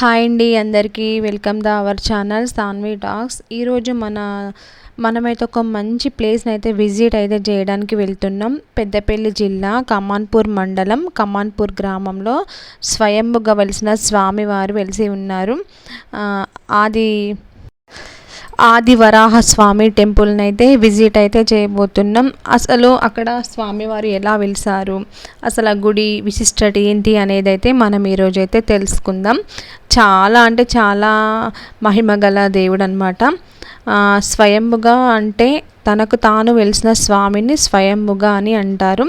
Hi అండి అందరికీ welcome the our channel Saanvi talks ఈరోజు మన మనమైతే ఒక మంచి ప్లేస్ని అయితే విజిట్ అయితే చేయడానికి వెళ్తున్నాం. పెద్దపల్లి జిల్లా కమాన్పూర్ మండలం కమాన్పూర్ గ్రామంలో స్వయంభుగా వెలిసిన స్వామివారు వెలిసి ఉన్నారు. అది ఆది వరాహ స్వామి టెంపుల్ని అయితే విజిట్ అయితే చేయబోతున్నాం. అసలు అక్కడ స్వామివారు ఎలా వెలిసారు? అసలు ఆ గుడి విశిష్టత ఏంటి అనేది అయితే మనం ఈరోజు అయితే తెలుసుకుందాం. చాలా అంటే చాలా మహిమ గల దేవుడు అనమాట స్వయంభుగా అంటే తనకు తాను వెలిసిన స్వామిని స్వయంభుగా అని అంటారు.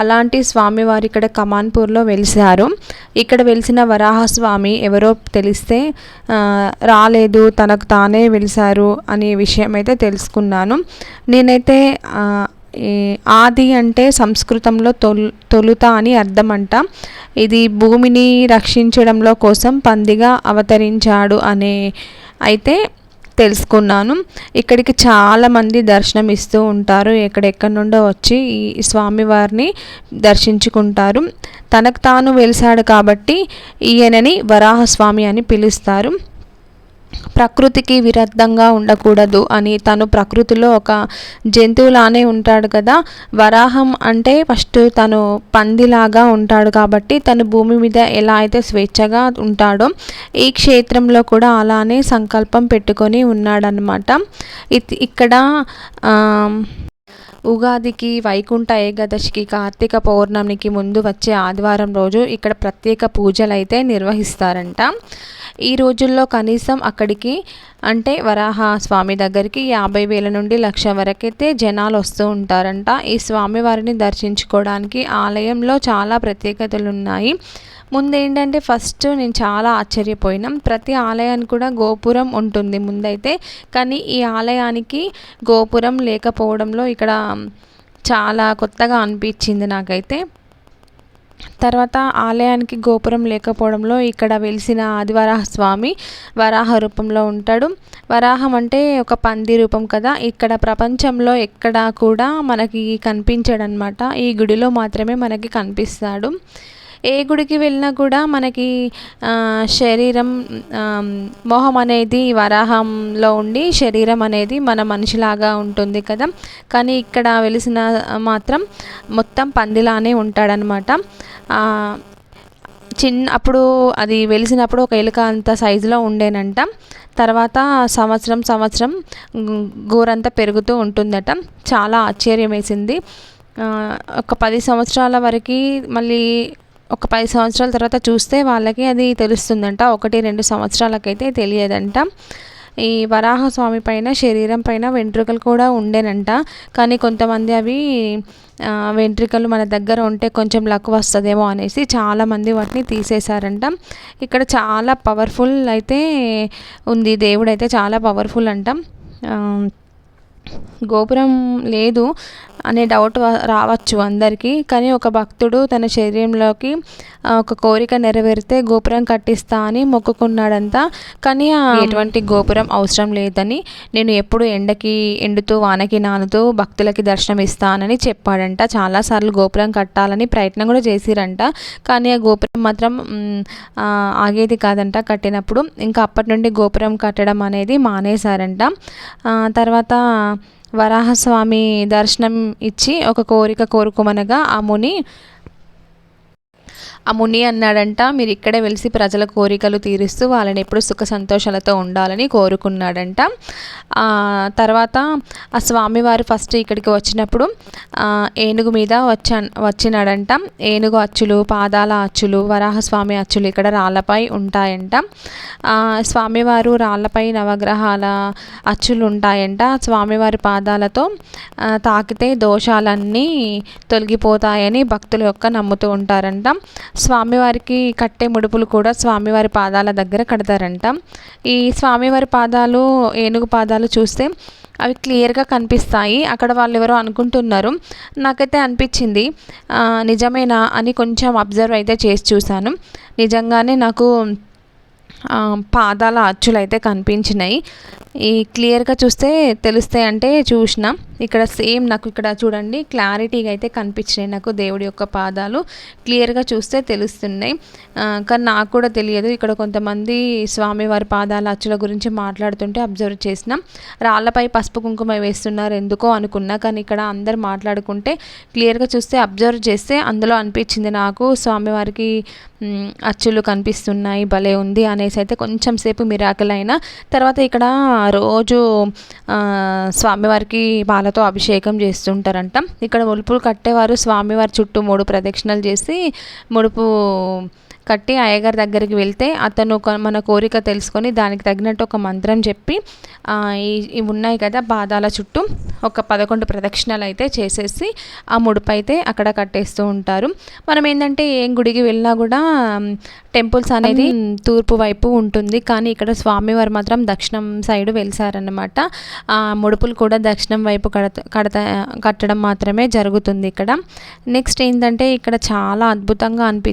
అలాంటి స్వామివారు ఇక్కడ కమాన్పూర్లో వెలిసారు. ఇక్కడ వెలిసిన వరాహస్వామి ఎవరో తెలిస్తే రాలేదు తనకు తానే వెలిసారు అనే విషయం అయితే తెలుసుకున్నాను. నేనైతే ఆది అంటే సంస్కృతంలో తొల్ తొలుత అని అర్థం అంట ఇది భూమిని రక్షించడంలో కోసం పందిగా అవతరించాడు అనే అయితే తెలుసుకున్నాను. ఇక్కడికి చాలామంది దర్శనం ఇస్తూ ఉంటారు. ఎక్కడెక్కడి నుండో వచ్చి ఈ స్వామివారిని దర్శించుకుంటారు. తనకు తాను వెలిసాడు కాబట్టి ఈయనని వరాహస్వామి అని పిలుస్తారు. ప్రకృతికి విరుద్ధంగా ఉండకూడదు అని తను ప్రకృతిలో ఒక జంతువులానే ఉంటాడు కదా. వరాహం అంటే ఫస్ట్ తను పందిలాగా ఉంటాడు కాబట్టి తను భూమి మీద ఎలా అయితే స్వేచ్ఛగా ఉంటాడో ఈ క్షేత్రంలో కూడా అలానే సంకల్పం పెట్టుకొని ఉన్నాడనమాట ఇక్కడ ఉగాదికి వైకుంఠ ఏకాదశికి కార్తీక పౌర్ణమికి ముందు వచ్చే ఆదివారం రోజు ఇక్కడ ప్రత్యేక పూజలు అయితే నిర్వహిస్తారంట. ఈ రోజుల్లో కనీసం అక్కడికి అంటే వరాహ స్వామి దగ్గరికి యాభై వేల నుండి లక్ష వరకైతే జనాలు వస్తూ ఉంటారంట. ఈ స్వామివారిని దర్శించుకోవడానికి ఆలయంలో చాలా ప్రత్యేకతలు ఉన్నాయి ముందేంటంటే ఫస్ట్ నేను చాలా ఆశ్చర్యపోయినాం. ప్రతి ఆలయానికి కూడా గోపురం ఉంటుంది ముందైతే. కానీ ఈ ఆలయానికి గోపురం లేకపోవడంలో ఇక్కడ చాలా కొత్తగా అనిపించింది నాకైతే. తర్వాత ఆలయానికి గోపురం లేకపోవడంలో ఇక్కడ వెలిసిన ఆదివరాహ స్వామి వరాహ రూపంలో ఉంటాడు. వరాహం అంటే ఒక పంది రూపం కదా. ఇక్కడ ప్రపంచంలో ఎక్కడా కూడా మనకి కనిపించాడనమాట ఈ గుడిలో మాత్రమే మనకి కనిపిస్తాడు. ఏ గుడికి వెళ్ళినా కూడా మనకి శరీరం మొహం అనేది వరాహంలో ఉండి శరీరం అనేది మన మనిషిలాగా ఉంటుంది కదా. కానీ ఇక్కడ వెలిసిన మాత్రం మొత్తం పందిలానే ఉంటాడనమాట. చిన్న అప్పుడు అది వెలిసినప్పుడు ఒక ఎలుక అంత సైజులో ఉండేనంట. తర్వాత సంవత్సరం సంవత్సరం గోరంతా పెరుగుతూ ఉంటుందట. చాలా ఆశ్చర్యం వేసింది ఒక పది సంవత్సరాల వరకు మళ్ళీ ఒక పది సంవత్సరాల తర్వాత చూస్తే వాళ్ళకి అది తెలుస్తుందంట. ఒకటి రెండు సంవత్సరాలకైతే తెలియదంట. ఈ వరాహ స్వామి పైన శరీరం పైన వెంట్రుకలు కూడా ఉండేనంట. కానీ కొంతమంది అవి వెంట్రుకలు మన దగ్గర ఉంటే కొంచెం లక్ వస్తుందేమో అనేసి చాలామంది వాటిని తీసేశారంట. ఇక్కడ చాలా పవర్ఫుల్ అయితే ఉంది. దేవుడైతే చాలా పవర్ఫుల్ అంట. గోపురం లేదు. అనే డౌట్ రావచ్చు అందరికీ. కానీ ఒక భక్తుడు తన శరీరంలోకి ఒక కోరిక నెరవేరితే గోపురం కట్టిస్తా అని మొక్కుకున్నాడంట. కానీ ఎటువంటి గోపురం అవసరం లేదని నేను ఎప్పుడు ఎండకి ఎండుతూ వానకి నానుతూ భక్తులకి దర్శనం ఇస్తానని చెప్పాడంట. చాలాసార్లు గోపురం కట్టాలని ప్రయత్నం కూడా చేసిరంట. కానీ ఆ గోపురం మాత్రం ఆగేది కాదంట కట్టినప్పుడు. ఇంకా అప్పటి నుండి గోపురం కట్టడం అనేది మానేశారంట. తర్వాత వరాహస్వామి దర్శనం ఇచ్చి ఒక కోరిక కోరుకోమనగా ఆ ముని ఆ ముని అన్నాడంట మీరు ఇక్కడే వెలిసి ప్రజల కోరికలు తీరుస్తూ వాళ్ళని ఎప్పుడు సుఖ సంతోషాలతో ఉండాలని కోరుకున్నాడంట. తర్వాత ఆ స్వామివారు ఫస్ట్ ఇక్కడికి వచ్చినప్పుడు ఏనుగు మీద వచ్చా వచ్చినాడంట. ఏనుగు అచ్చులు పాదాల అచ్చులు వరాహస్వామి అచ్చులు ఇక్కడ రాళ్ళపై ఉంటాయంట. స్వామివారు రాళ్ళపై నవగ్రహాల అచ్చులు ఉంటాయంట. స్వామివారి పాదాలతో తాకితే దోషాలన్నీ తొలగిపోతాయని భక్తుల యొక్క నమ్ముతూ ఉంటారంట. స్వామివారికి కట్టే ముడుపులు కూడా స్వామివారి పాదాల దగ్గర కడతారంట. ఈ స్వామివారి పాదాలు ఏనుగు పాదాలు చూస్తే అవి క్లియర్గా కనిపిస్తాయి. అక్కడ వాళ్ళు ఎవరో అనుకుంటున్నారు. నాకైతే అనిపించింది నిజమేనా అని కొంచెం అబ్జర్వ్ అయితే చేసి చూశాను. నిజంగానే నాకు పాదాల అచ్చులు అయితే కనిపించినాయి. ఈ క్లియర్గా చూస్తే తెలుస్తాయి అంటే చూసిన. ఇక్కడ సేమ్ నాకు ఇక్కడ చూడండి క్లారిటీగా అయితే కనిపించినాయి నాకు దేవుడి యొక్క పాదాలు. క్లియర్గా చూస్తే తెలుస్తున్నాయి. కానీ నాకు కూడా తెలియదు. ఇక్కడ కొంతమంది స్వామివారి పాదాల అచ్చుల గురించి మాట్లాడుతుంటే అబ్జర్వ్ చేసినాం. రాళ్ళపై పసుపు కుంకుమ వేస్తున్నారు ఎందుకో అనుకున్నా కానీ ఇక్కడ అందరు మాట్లాడుకుంటే క్లియర్గా చూస్తే అబ్జర్వ్ చేస్తే అందులో అనిపించింది నాకు. స్వామివారికి అచ్చులు కనిపిస్తున్నాయి భలే ఉంది అని అనేసి అయితే కొంచెం సేపు మిరాకిల్ అయినా తర్వాత ఇక్కడ రోజు స్వామివారికి పాలతో అభిషేకం చేస్తుంటారంట. ఇక్కడ ములుపులు కట్టేవారు స్వామివారి చుట్టూ మూడు ప్రదక్షిణలు చేసి ముడుపు కట్టి అయ్యగారి దగ్గరికి వెళ్తే అతను ఒక మన కోరిక తెలుసుకొని దానికి తగినట్టు ఒక మంత్రం చెప్పి ఇవి ఉన్నాయి కదా పాదాల చుట్టూ ఒక పదకొండు ప్రదక్షిణలు అయితే చేసేసి ఆ ముడుపు అయితే అక్కడ కట్టేస్తూ ఉంటారు. మనం ఏంటంటే ఏం గుడికి వెళ్ళినా కూడా టెంపుల్స్ అనేది తూర్పు వైపు ఉంటుంది. కానీ ఇక్కడ స్వామివారు మాత్రం దక్షిణం సైడ్ వెలిసారనమాట ఆ ముడుపులు కూడా దక్షిణం వైపు కడత కడత కట్టడం మాత్రమే జరుగుతుంది ఇక్కడ. నెక్స్ట్ ఏంటంటే ఇక్కడ చాలా అద్భుతంగా అనిపి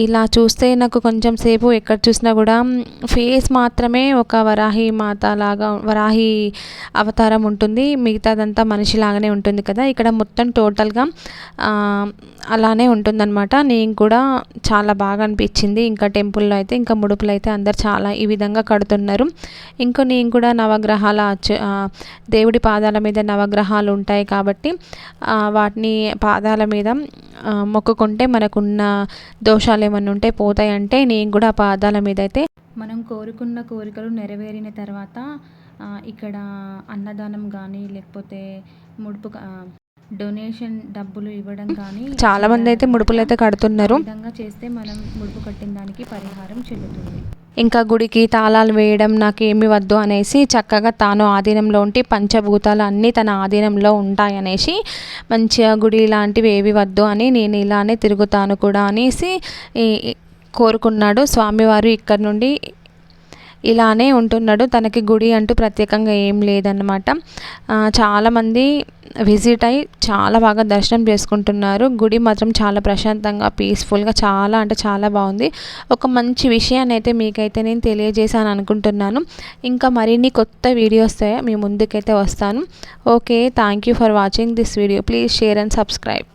ఇలా చూస్తే నాకు కొంచెం సేపు ఎక్కడ చూసినా కూడా ఫేస్ మాత్రమే ఒక వరాహి మాత లాగా వరాహి అవతారం ఉంటుంది. మిగతాదంతా మనిషిలాగానే ఉంటుంది కదా. ఇక్కడ మొత్తం టోటల్గా అలానే ఉంటుందన్నమాట. నేను కూడా చాలా బాగా అనిపించింది. ఇంకా టెంపుల్లో అయితే ఇంకా ముడుపులు అయితే అందరు చాలా ఈ విధంగా కడుతున్నారు. ఇంకా నేను కూడా నవగ్రహాల దేవుడి పాదాల మీద నవగ్రహాలు ఉంటాయి కాబట్టి వాటిని పాదాల మీద మొక్కుకుంటే మనకున్న దోషాలు ఏమన్నా ఉంటే పోతాయంటే నేను కూడా ఆ పాదాల మీద అయితే మనం కోరుకున్న కోరికలు నెరవేరిన తర్వాత ఇక్కడ అన్నదానం కానీ లేకపోతే ముడుపు డొనేషన్ డబ్బులు ఇవ్వడం కానీ చాలా మంది అయితే ముడుపులు అయితే కడుతున్నారు. విధంగా చేస్తే మనం ముడుపు కట్టిన దానికి పరిహారం చెల్లుతుంది. ఇంకా గుడికి తాళాలు వేయడం నాకు ఏమి వద్దు అనేసి చక్కగా తాను ఆధీనంలో ఉండి పంచభూతాలు అన్నీ తన ఆధీనంలో ఉంటాయనేసి మంచిగా గుడి లాంటివి ఏవి వద్దు అని నేను ఇలానే తిరుగుతాను కూడా అనేసి కోరుకున్నాడు. స్వామివారు ఇక్కడ నుండి ఇలానే ఉంటున్నాడు. తనకి గుడి అంటూ ప్రత్యేకంగా ఏం లేదన్నమాట. చాలామంది విజిట్ అయ్యి చాలా బాగా దర్శనం చేసుకుంటున్నారు. గుడి మాత్రం చాలా ప్రశాంతంగా పీస్ఫుల్గా చాలా అంటే చాలా బాగుంది. ఒక మంచి విషయాన్ని అయితే మీకైతే నేను తెలియజేశాను అనుకుంటున్నాను. ఇంకా మరిన్ని కొత్త వీడియోస్ మీ ముందుకైతే వస్తాను. Okay thank you for watching this video please share and subscribe